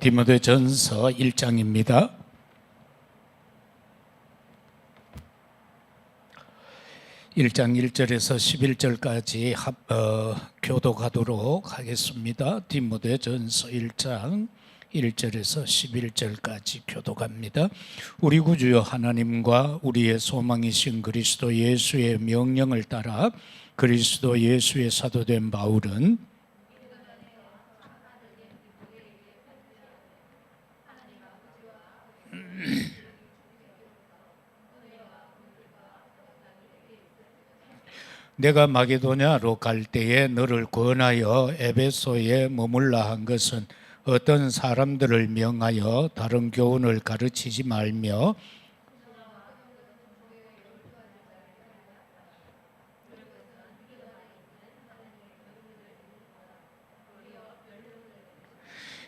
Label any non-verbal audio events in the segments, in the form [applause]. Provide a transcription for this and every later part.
디모데 전서 1장입니다. 1장 1절에서 11절까지 합, 어, 교도가도록 하겠습니다. 디모데 전서 1장 1절에서 11절까지 교도갑니다. 우리 구주 하나님과 우리의 소망이신 그리스도 예수의 명령을 따라 그리스도 예수의 사도된 바울은 내가 마게도냐로 갈 때에 너를 권하여 에베소에 머물라 한 것은 어떤 사람들을 명하여 다른 교훈을 가르치지 말며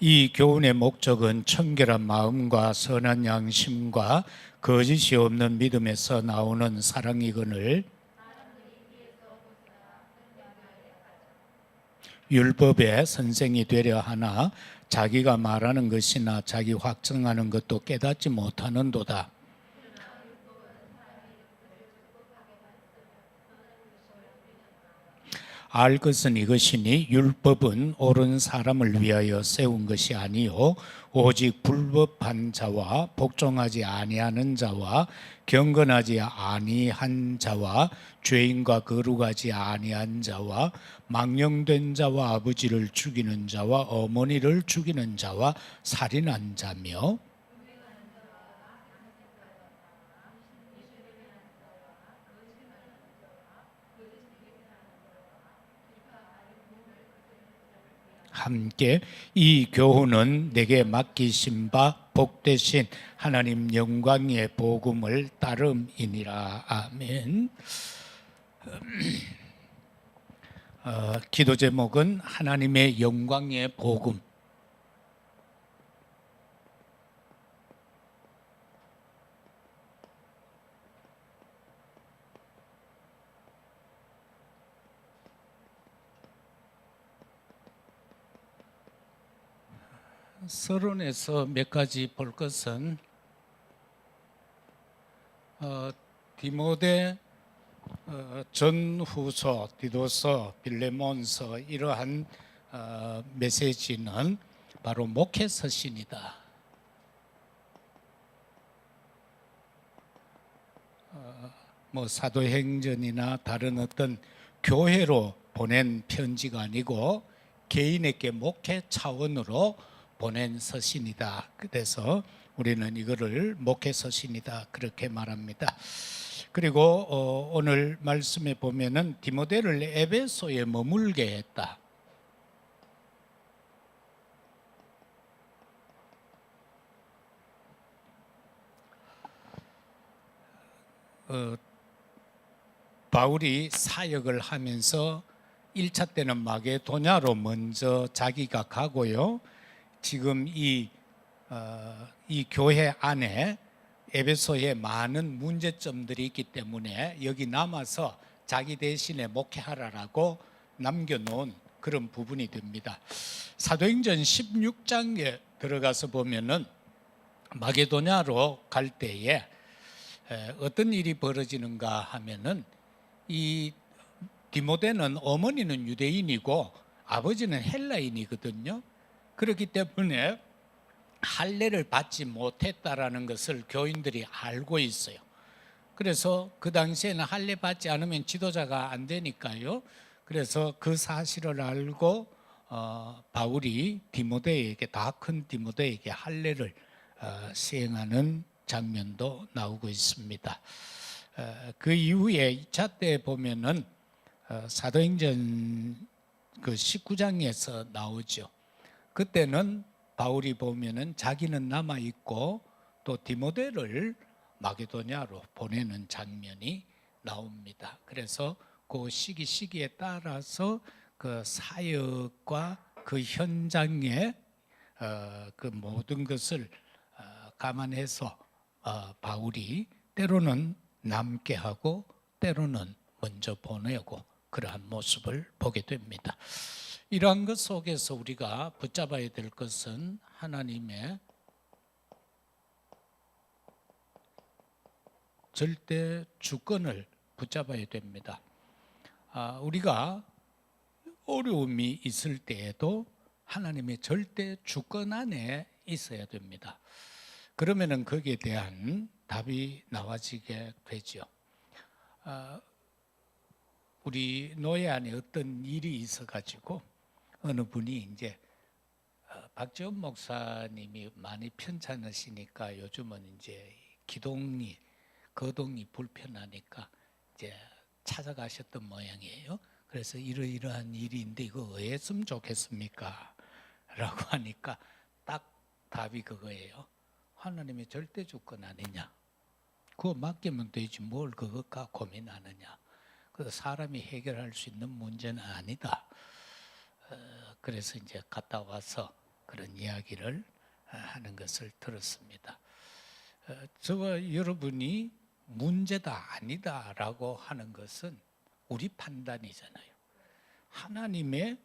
이 교훈의 목적은 청결한 마음과 선한 양심과 거짓이 없는 믿음에서 나오는 사랑이거늘 율법의 선생이 되려 하나 자기가 말하는 것이나 자기 확증하는 것도 깨닫지 못하는도다. 알 것은 이것이니 율법은 옳은 사람을 위하여 세운 것이 아니요 오직 불법한 자와 복종하지 아니하는 자와 경건하지 아니한 자와 죄인과 거룩하지 아니한 자와 망령된 자와 아버지를 죽이는 자와 어머니를 죽이는 자와 살인한 자며 함께 이 교훈은 내게 맡기신 바 복되신 하나님 영광의 복음을 따름이니라 아멘. 어, 기도 제목은 하나님의 영광의 복음. 서론에서 몇 가지 볼 것은 어, 디모데 어, 전후서, 디도서, 빌레몬서 이러한 어, 메시지는 바로 목회 서신이다. 어, 뭐 사도행전이나 다른 어떤 교회로 보낸 편지가 아니고 개인에게 목회 차원으로 보낸 서신이다. 그래서 우리는 이거를 목회 서신이다 그렇게 말합니다. 그리고 어, 오늘 말씀에 보면은 디모데를 에베소에 머물게 했다. 어, 바울이 사역을 하면서 1차 때는 마게도냐로 먼저 자기가 가고요. 지금 이, 어, 이 교회 안에 에베소에 많은 문제점들이 있기 때문에 여기 남아서 자기 대신에 목회하라라고 남겨놓은 그런 부분이 됩니다. 사도행전 16장에 들어가서 보면은 마게도냐로 갈 때에 에, 어떤 일이 벌어지는가 하면은 이 디모데는 어머니는 유대인이고 아버지는 헬라인이거든요. 그렇기 때문에 할례를 받지 못했다라는 것을 교인들이 알고 있어요. 그래서 그 당시에는 할례 받지 않으면 지도자가 안 되니까요. 그래서 그 사실을 알고 어, 바울이 디모데에게 다 큰 디모데에게 할례를 어, 시행하는 장면도 나오고 있습니다. 어, 그 이후에 2차 때 보면은 어, 사도행전 그 19장에서 나오죠. 그때는 바울이 보면은 자기는 남아 있고 또 디모데를 마게도냐로 보내는 장면이 나옵니다. 그래서 그 시기 시기에 따라서 그 사역과 그 현장의 어, 그 모든 것을 어, 감안해서 어, 바울이 때로는 남게 하고 때로는 먼저 보내고 그러한 모습을 보게 됩니다. 이러한 것 속에서 우리가 붙잡아야 될 것은 하나님의 절대 주권을 붙잡아야 됩니다. 아, 우리가 어려움이 있을 때에도 하나님의 절대 주권 안에 있어야 됩니다. 그러면은 거기에 대한 답이 나와지게 되죠. 아, 우리 노예 안에 어떤 일이 있어가지고 어느 분이 이제 어, 박지원 목사님이 많이 편찮으시니까 요즘은 이제 기동이 거동이 불편하니까 이제 찾아가셨던 모양이에요. 그래서 이러이러한 일인데 이거 왜 했으면 좋겠습니까? 라고 하니까 딱 답이 그거예요. 하나님의 절대 주권 아니냐. 그거 맡기면 되지 뭘 그것과 고민하느냐. 그래서 사람이 해결할 수 있는 문제는 아니다. 어, 그래서 이제 갔다 와서 그런 이야기를 어, 하는 것을 들었습니다. 어, 저와 여러분이 문제다 아니다라고 하는 것은 우리 판단이잖아요. 하나님의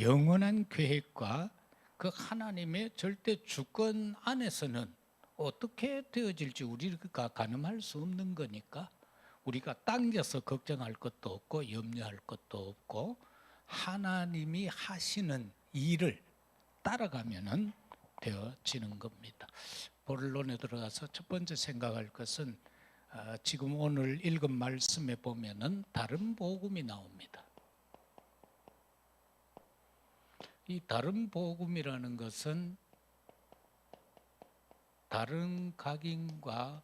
영원한 계획과 그 하나님의 절대 주권 안에서는 어떻게 되어질지 우리가 가늠할 수 없는 거니까 우리가 당겨서 걱정할 것도 없고 염려할 것도 없고 하나님이 하시는 일을 따라가면은 되어지는 겁니다. 본론에 들어가서 첫 번째 생각할 것은 어, 지금 오늘 읽은 말씀에 보면은 다른 복음이 나옵니다. 이 다른 복음이라는 것은 다른 각인과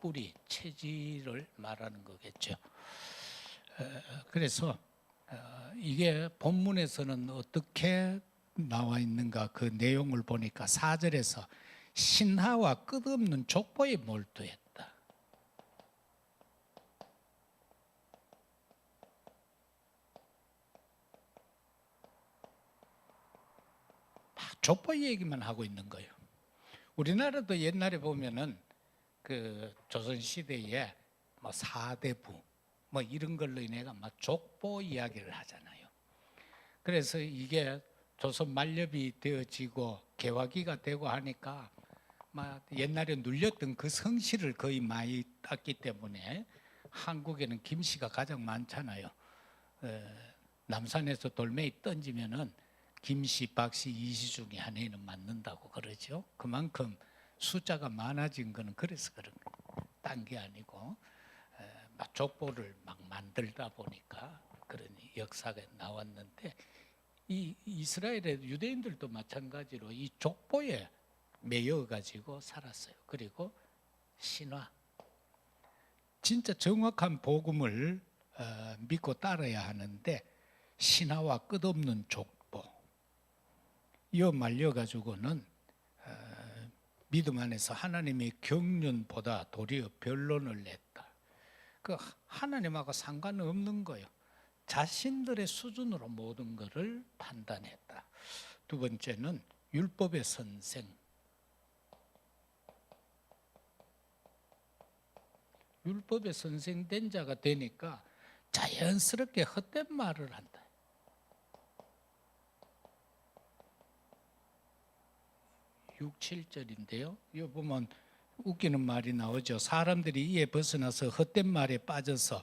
뿌리, 체질을 말하는 거겠죠. 어, 그래서 어, 이게 본문에서는 어떻게 나와 있는가 그 내용을 보니까 4절에서 신하와 끝없는 족보에 몰두했다. 막 족보 얘기만 하고 있는 거예요. 우리나라도 옛날에 보면은 그 조선 시대에 뭐 사대부 뭐 이런 걸로 인해가 막 족보 이야기를 하잖아요. 그래서 이게 조선 만렵이 되어지고 개화기가 되고 하니까 막 옛날에 눌렸던 그 성씨를 거의 많이 땄기 때문에 한국에는 김씨가 가장 많잖아요. 에, 남산에서 돌멩이 던지면은 김씨, 박씨, 이씨 중에 하나는 맞는다고 그러죠. 그만큼 숫자가 많아진 거는 그래서 그런 딴게 아니고 족보를 막 만들다 보니까 그런 역사가 나왔는데 이 이스라엘의 유대인들도 마찬가지로 이 족보에 매여 가지고 살았어요. 그리고 신화 진짜 정확한 복음을 어, 믿고 따라야 하는데 신화와 끝없는 족보 이어 말려 가지고는 어, 믿음 안에서 하나님의 경륜보다 도리어 변론을 냈다. 그 하나님하고 상관없는 거예요. 자신들의 수준으로 모든 것을 판단했다. 두 번째는 율법의 선생. 율법의 선생 된 자가 되니까 자연스럽게 헛된 말을 한다. 육, 칠절인데요. 이거 보면 웃기는 말이 나오죠. 사람들이 이에 벗어나서 헛된 말에 빠져서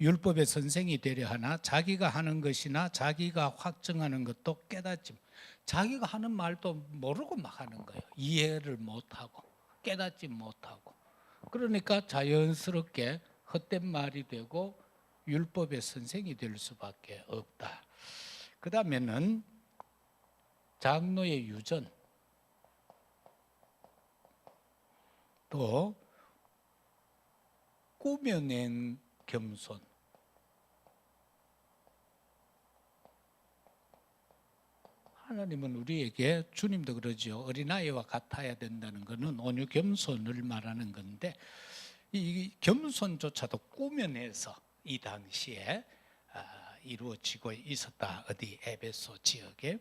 율법의 선생이 되려 하나 자기가 하는 것이나 자기가 확정하는 것도 깨닫지 자기가 하는 말도 모르고 막 하는 거예요. 이해를 못하고 깨닫지 못하고 그러니까 자연스럽게 헛된 말이 되고 율법의 선생이 될 수밖에 없다. 그 다음에는 장로의 유전 또 꾸며낸 겸손 하나님은 우리에게 주님도 그러죠. 어린아이와 같아야 된다는 것은 온유 겸손을 말하는 건데 이 겸손조차도 꾸며내서 이 당시에 아, 이루어지고 있었다. 어디 에베소 지역에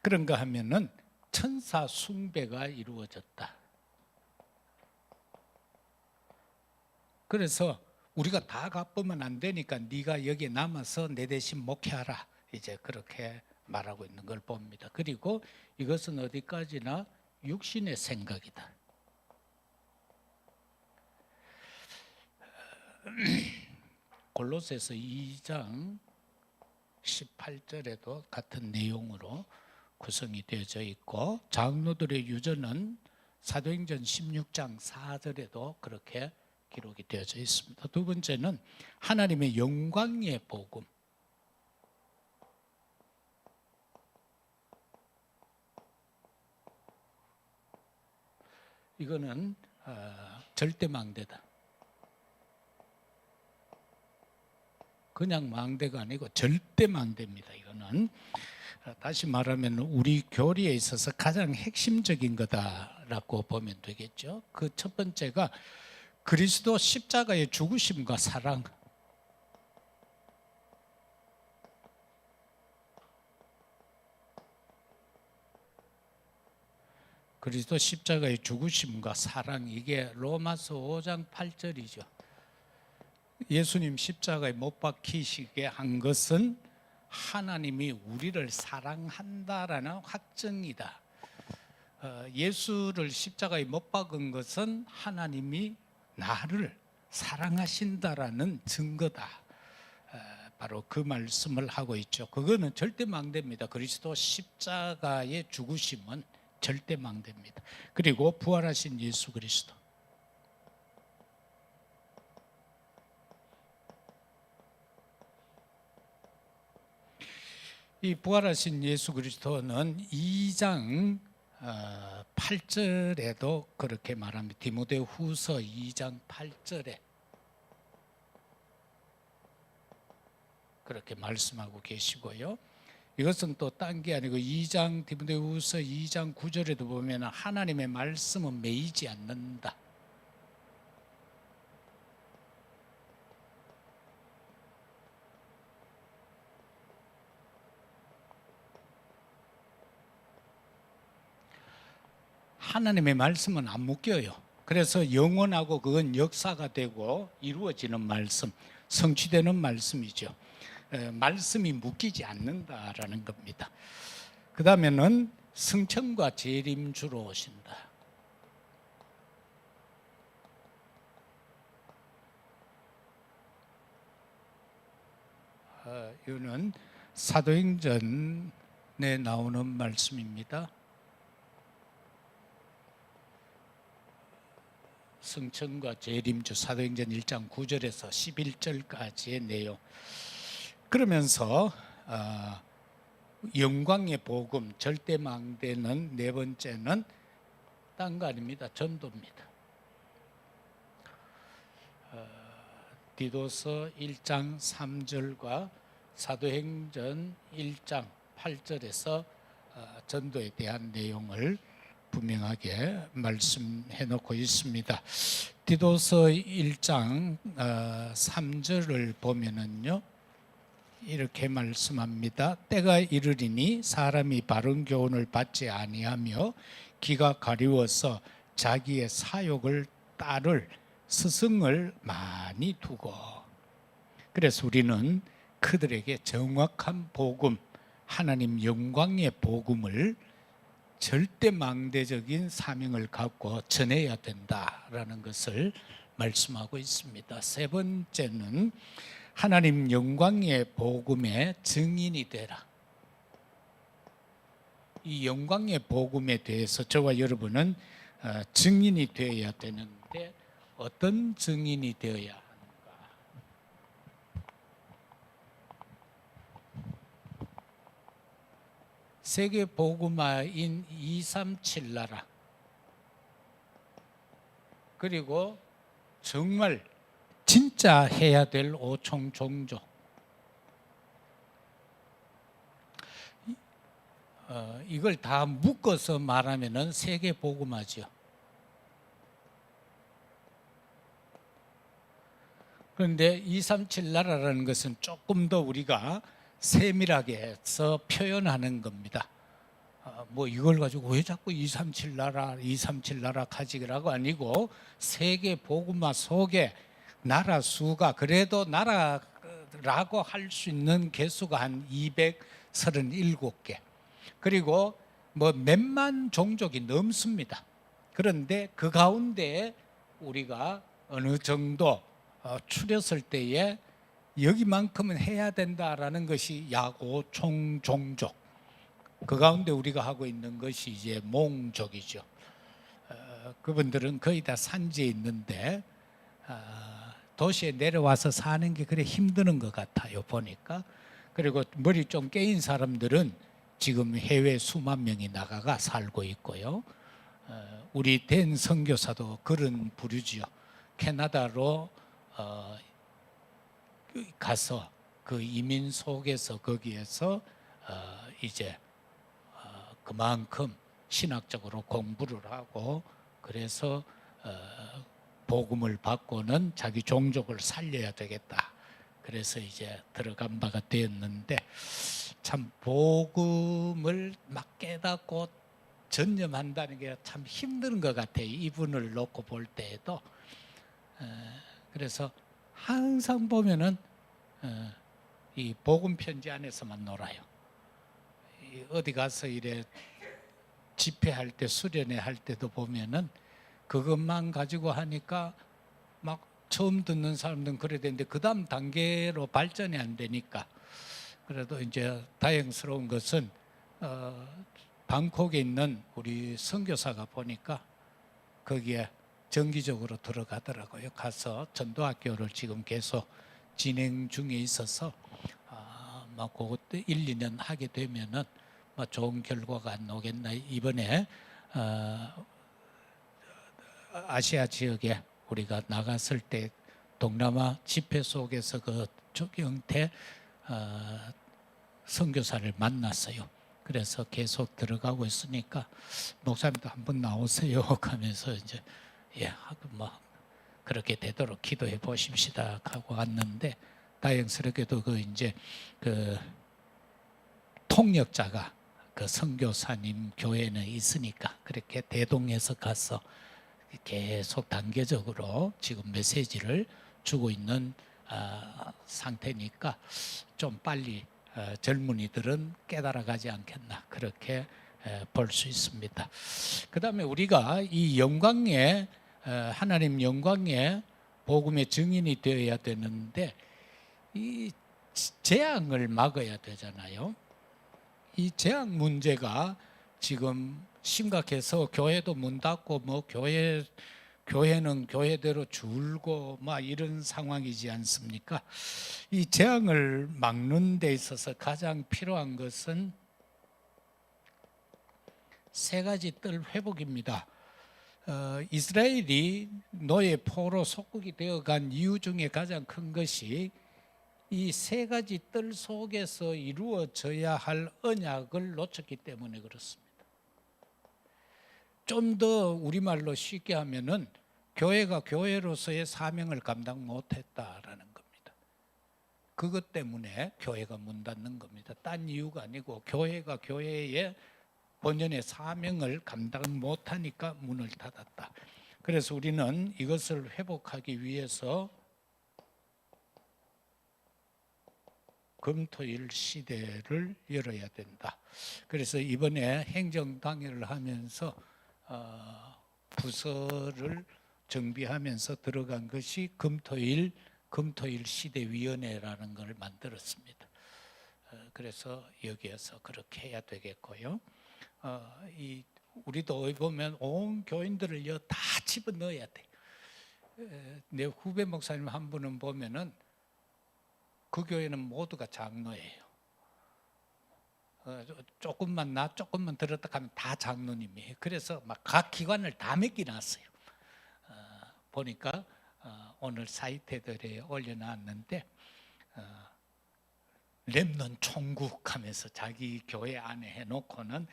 그런가 하면은 천사 숭배가 이루어졌다. 그래서 우리가 다 갚으면 안 되니까 네가 여기 남아서 내 대신 목회하라 이제 그렇게 말하고 있는 걸 봅니다. 그리고 이것은 어디까지나 육신의 생각이다. [clears throat] 골로새서 2장 18절에도 같은 내용으로 구성이 되어져 있고 장로들의 유전은 사도행전 16장 4절에도 그렇게 기록이 되어져 있습니다. 두 번째는 하나님의 영광의 복음. 이거는 어, 절대 망대다. 그냥 망대가 아니고 절대 망대입니다. 이거는 어, 다시 말하면 우리 교리에 있어서 가장 핵심적인 거다라고 보면 되겠죠. 그 첫 번째가 그리스도 십자가의 죽으심과 사랑. 그리스도 십자가의 죽으심과 사랑 이게 로마서 5장 8절이죠. 예수님 십자가에 못 박히시게 한 것은 하나님이 우리를 사랑한다라는 확증이다. 어, 예수를 십자가에 못 박은 것은 하나님이 나를 사랑하신다라는 증거다. 어, 바로 그 말씀을 하고 있죠. 그거는 절대 망대입니다. 그리스도 십자가의 죽으심은 절대 망대입니다. 그리고 부활하신 예수 그리스도. 이 부활하신 예수 그리스도는 2장 8절에도 그렇게 말합니다. 디모데 후서 2장 8절에 그렇게 말씀하고 계시고요. 이것은 또 딴 게 아니고 2장 디모데 후서 2장 9절에도 보면 하나님의 말씀은 매이지 않는다. 하나님의 말씀은 안 묶여요. 그래서 영원하고 그건 역사가 되고 이루어지는 말씀, 성취되는 말씀이죠. 에, 말씀이 묶이지 않는다라는 겁니다. 그 다음에는 승천과 재림 주로 오신다. 어, 이거는 사도행전에 나오는 말씀입니다. 승천과 재림주 사도행전 1장 9절에서 11절까지의 내용. 그러면서 어, 영광의 복음 절대 망대는 네 번째는 딴거 아닙니다. 전도입니다. 어, 디도서 1장 3절과 사도행전 1장 8절에서 어, 전도에 대한 내용을 분명하게 말씀해 놓고 있습니다. 디도서 1장 3절을 보면은요. 이렇게 말씀합니다. 때가 이르리니 사람이 바른 교훈을 받지 아니하며 기가 가리워서 자기의 사욕을 따를 스승을 많이 두고 그래서 우리는 그들에게 정확한 복음 하나님 영광의 복음을 절대 망대적인 사명을 갖고 전해야 된다라는 것을 말씀하고 있습니다. 세 번째는 하나님 영광의 복음의 증인이 되라. 이 영광의 복음에 대해서 저와 여러분은 어, 증인이 되어야 되는데 어떤 증인이 되어야 하는가? 세계 복음화인 237 나라 그리고 정말 진짜 해야 될 오총 종족 어, 이걸 다 묶어서 말하면은 세계 복음화죠. 그런데 237 나라라는 것은 조금 더 우리가 세밀하게 해서 표현하는 겁니다. 아, 뭐 이걸 가지고 왜 자꾸 237 나라, 237 나라 가지라고 아니고 세계 복음화 속에 나라 수가 그래도 나라 라고 할 수 있는 개수가 한 237개. 그리고 뭐 몇만 종족이 넘습니다. 그런데 그 가운데 우리가 어느 정도 어, 추렸을 때에 여기만큼은 해야 된다라는 것이 야고 총종족. 그 가운데 우리가 하고 있는 것이 이제 몽족이죠. 어, 그분들은 거의 다 산지에 있는데 아, 도시에 내려와서 사는 게 그래 힘드는 것 같아요 보니까 그리고 머리 좀 깨인 사람들은 지금 해외 수만 명이 나가가 살고 있고요. 어, 우리 된 선교사도 그런 부류지요. 캐나다로 어, 가서 그 이민 속에서 거기에서 어, 이제 어, 그만큼 신학적으로 공부를 하고 그래서 어, 복음을 받고는 자기 종족을 살려야 되겠다. 그래서 이제 들어간 바가 되었는데 참 복음을 막 깨닫고 전념한다는 게 참 힘든 것 같아요. 이분을 놓고 볼 때에도 어, 그래서 항상 보면은 어, 이 복음 편지 안에서만 놀아요. 이 어디 가서 이래 집회할 때 수련회 할 때도 보면은 그것만 가지고 하니까 막 처음 듣는 사람들은 그래야 되는데 그 다음 단계로 발전이 안 되니까 그래도 이제 다행스러운 것은 어, 방콕에 있는 우리 선교사가 보니까 거기에 정기적으로 들어가더라고요. 가서 전도학교를 지금 계속 진행 중에 있어서 아, 막 그것도 1, 2년 하게 되면은 뭐 좋은 결과가 안 나오겠나 이번에 어, 아시아 지역에 우리가 나갔을 때 동남아 집회 속에서 그 조경태 어, 선교사를 만났어요. 그래서 계속 들어가고 있으니까 목사님도 한번 나오세요 [laughs] 하면서 이제 예 하고 뭐 그렇게 되도록 기도해 보십시다 하고 왔는데 다행스럽게도 그 이제 그 통역자가 그 선교사님 교회는 있으니까 그렇게 대동해서 가서 계속 단계적으로 지금 메시지를 주고 있는 아, 상태니까 좀 빨리 어, 젊은이들은 깨달아가지 않겠나 그렇게 볼 수 있습니다. 그 다음에 우리가 이 영광의 어, 하나님 영광의 복음의 증인이 되어야 되는데 이 재앙을 막아야 되잖아요. 이 재앙 문제가 지금 심각해서 교회도 문 닫고 뭐 교회 교회는 교회대로 줄고 막 이런 상황이지 않습니까? 이 재앙을 막는 데 있어서 가장 필요한 것은 세 가지 뜰 회복입니다. 어, 이스라엘이 노예 포로 속국이 되어간 이유 중에 가장 큰 것이 이 세 가지 뜰 속에서 이루어져야 할 언약을 놓쳤기 때문에 그렇습니다. 좀 더 우리말로 쉽게 하면은 교회가 교회로서의 사명을 감당 못했다라는 겁니다. 그것 때문에 교회가 문 닫는 겁니다. 딴 이유가 아니고 교회가 교회의 본연의 사명을 감당 못하니까 문을 닫았다. 그래서 우리는 이것을 회복하기 위해서 금토일 시대를 열어야 된다. 그래서 이번에 행정당회를 하면서 어, 부서를 정비하면서 들어간 것이 금토일 금토일 시대위원회라는 걸 만들었습니다. 어, 그래서 여기에서 그렇게 해야 되겠고요. 어, 이 우리도 보면 온 교인들을 여다 집어 넣어야 돼. 에, 내 후배 목사님 한 분은 보면은 그 교회는 모두가 장로예요. 어, 조금만 나 조금만 들었다 하면 다 장로님이에요. 그래서 막 각 기관을 다 맡겨놨어요. 어, 보니까 어, 오늘 사이트들에 올려놨는데 어, 렘넌 총국하면서 자기 교회 안에 해놓고는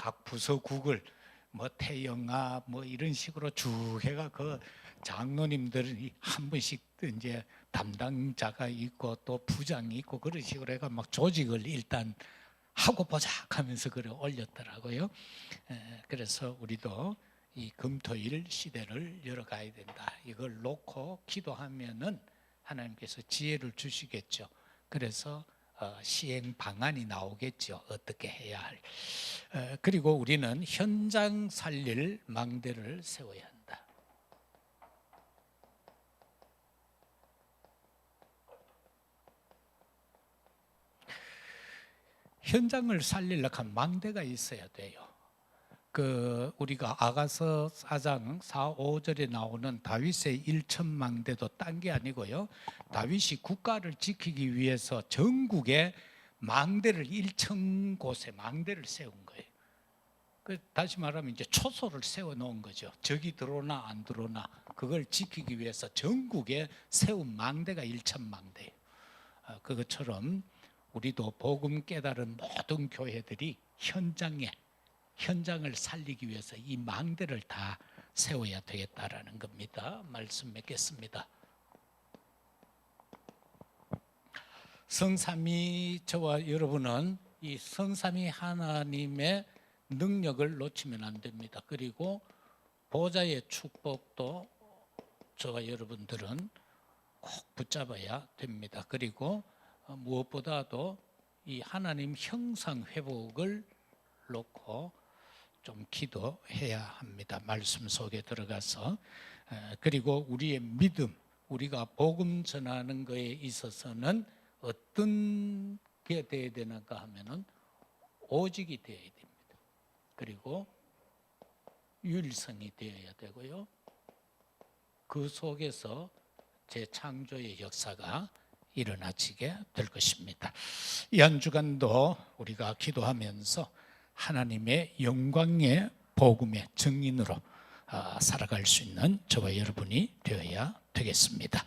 각 부서국을 뭐 태영아 뭐 이런 식으로 쭉 해가 그 장로님들이 한 분씩 이제 담당자가 있고 또 부장이 있고 그런 식으로 해가 막 조직을 일단 하고 보자 하면서 그래 올렸더라고요. 에, 그래서 우리도 이 금토일 시대를 열어가야 된다. 이걸 놓고 기도하면은 하나님께서 지혜를 주시겠죠. 그래서 어, 시행 방안이 나오겠죠. 어떻게 해야 할. 어, 그리고 우리는 현장 살릴 망대를 세워야 한다. 현장을 살리려고 하면 망대가 있어야 돼요. 그 우리가 아가서 4장 4, 5절에 나오는 다윗의 일천망대도 딴 게 아니고요. 다윗이 국가를 지키기 위해서 전국에 망대를 일천 곳에 망대를 세운 거예요. 그 다시 말하면 이제 초소를 세워 놓은 거죠. 적이 들어오나 안 들어오나 그걸 지키기 위해서 전국에 세운 망대가 일천망대예요. 어, 그것처럼 우리도 복음 깨달은 모든 교회들이 현장에 현장을 살리기 위해서 이 망대를 다 세워야 되겠다라는 겁니다. 말씀 맺겠습니다. 성삼위 저와 여러분은 이 성삼위 하나님의 능력을 놓치면 안 됩니다. 그리고 보좌의 축복도 저와 여러분들은 꼭 붙잡아야 됩니다. 그리고 어, 무엇보다도 이 하나님 형상 회복을 놓고 좀 기도해야 합니다. 말씀 속에 들어가서 에, 그리고 우리의 믿음, 우리가 복음 전하는 것에 있어서는 어떤 게 되어야 되는가 하면은 오직이 되어야 됩니다. 그리고 유일성이 되어야 되고요. 그 속에서 제 창조의 역사가 일어나지게 될 것입니다. 이 한 주간도 우리가 기도하면서 하나님의 영광의 복음의 증인으로 아, 살아갈 수 있는 저와 여러분이 되어야 되겠습니다.